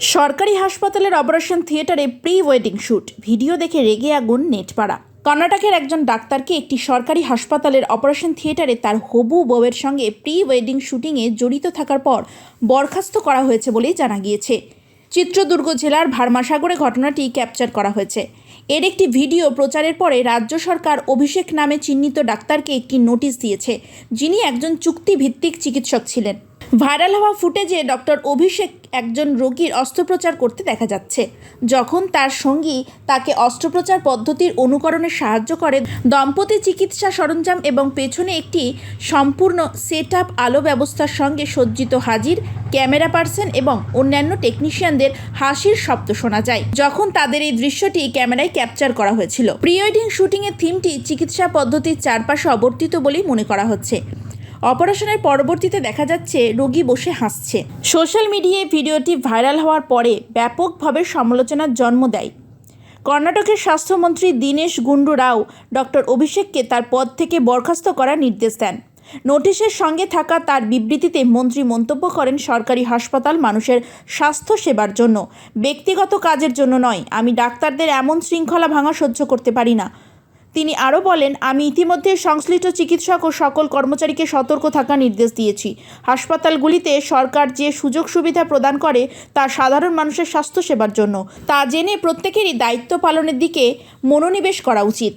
সরকারি হাসপাতালের অপারেশন থিয়েটারে প্রি ওয়েডিং শ্যুট ভিডিও দেখে রেগে আগুন নেটপাড়া। কর্ণাটকের একজন ডাক্তারকে একটি সরকারি হাসপাতালের অপারেশন থিয়েটারে তার হবু বউয়ের সঙ্গে প্রি ওয়েডিং শুটিংয়ে জড়িত থাকার পর বরখাস্ত করা হয়েছে বলেই জানা গিয়েছে। চিত্রদুর্গ জেলার ভারমাসাগরে ঘটনাটি ক্যাপচার করা হয়েছে। এর একটি ভিডিও প্রচারের পরে রাজ্য সরকার অভিষেক নামে চিহ্নিত ডাক্তারকে একটি নোটিশ দিয়েছে, যিনি একজন চুক্তিভিত্তিক চিকিৎসক ছিলেন। ভাইরাল হওয়া ফুটেজে ডক্টর অভিষেক একজন রোগীর অস্ত্রোপচার করতে দেখা যাচ্ছে। যখন তার সঙ্গী তাকে অস্ত্রোপচার পদ্ধতির অনুকরণে সাহায্য করে, দম্পতি চিকিৎসা সরঞ্জাম এবং পেছনে একটি সম্পূর্ণ সেট আপ আলো ব্যবস্থার সঙ্গে সজ্জিত হাজির ক্যামেরা পার্সন এবং অন্যান্য টেকনিশিয়ানদের হাসির শব্দ শোনা যায়। যখন তাদের এই দৃশ্যটি ক্যামেরায় ক্যাপচার করা হয়েছিল। প্রি ওয়েডিং শুটিংয়ের থিমটি চিকিৎসা পদ্ধতির চারপাশে অবর্তিত বলেই মনে করা হচ্ছে। অপারেশনের পরবর্তীতে দেখা যাচ্ছে রোগী বসে হাসছে। সোশ্যাল মিডিয়ায় ভিডিওটি ভাইরাল হওয়ার পরে ব্যাপকভাবে সমালোচনার জন্ম দেয়। কর্ণাটকের স্বাস্থ্যমন্ত্রী দীনেশ গুন্ডু রাও ডক্টর অভিষেককে তার পদ থেকে বরখাস্ত করার নির্দেশ দেন। নোটিশের সঙ্গে থাকা তার বিবৃতিতে মন্ত্রী মন্তব্য করেন সরকারি হাসপাতাল মানুষের স্বাস্থ্য সেবার জন্য। ব্যক্তিগত কাজের জন্য নয়, আমি ডাক্তারদের এমন শৃঙ্খলা ভাঙা সহ্য করতে পারি না। তিনি আরও বলেন, আমি ইতিমধ্যে সংশ্লিষ্ট চিকিৎসক ও সকল কর্মচারীকে সতর্ক থাকার নির্দেশ দিয়েছি। হাসপাতালগুলিতে সরকার যে সুযোগ সুবিধা প্রদান করে তা সাধারণ মানুষের স্বাস্থ্যসেবার জন্য। তা জেনে প্রত্যেকেরই দায়িত্ব পালনের দিকে মনোনিবেশ করা উচিত।